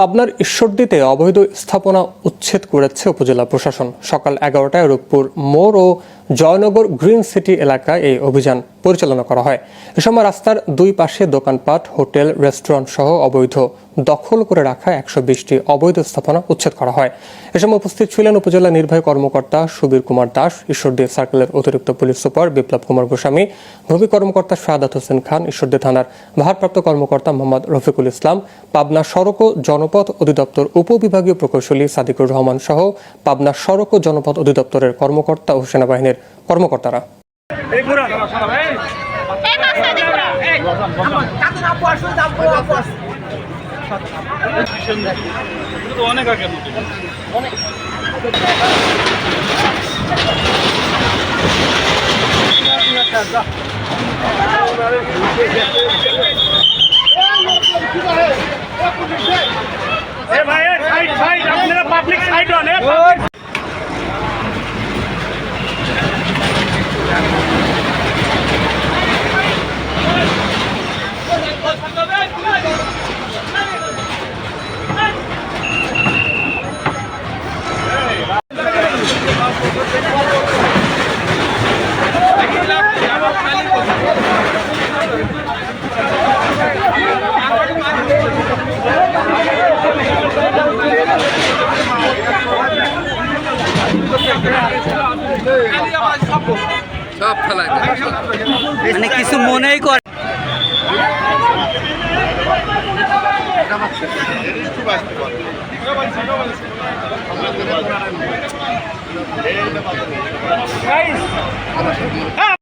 পাবনার ঈশ্বরদীতে অবৈধ স্থাপনা উচ্ছেদ করেছে উপজেলা প্রশাসন। সকাল এগারোটায় রূপপুর মোড় ও জয়নগর গ্রিন সিটি এলাকায় এই অভিযান পরিচালনা করা হয়। এ সময় রাস্তার দুই পাশে দোকানপাট, হোটেল, রেস্টুরেন্ট সহ অবৈধ, দখল করে রাখা একশো বিশটি অবৈধ স্থাপনা উচ্ছেদ করা হয়। এ সময় উপস্থিত ছিলেন উপজেলা নির্বাহী কর্মকর্তা সুবীর কুমার দাস, ঈশ্বরদী সার্কেলের অতিরিক্ত পুলিশ সুপার বিপ্লব কুমার গোস্বামী, ভূমি কর্মকর্তা শাহাদাত হোসেন খান, ঈশ্বরদী থানার ভারপ্রাপ্ত কর্মকর্তা মোহাম্মদ রফিকুল ইসলাম, পাবনা সড়ক ও জনপথ অধিদপ্তর উপবিভাগীয় প্রকৌশলী সাদিকুর রহমান সহ পাবনা সড়ক ও জনপথ অধিদপ্তরের কর্মকর্তা ও সেনাবাহিনীর কর্মকর্তারা। এই পুরা। এই মাছটা দেখো এটা তো অনেক আগে এ ভাই সাইড সাইড আপনারা পাবলিক সাইড এ মানে কিছু মনেই করে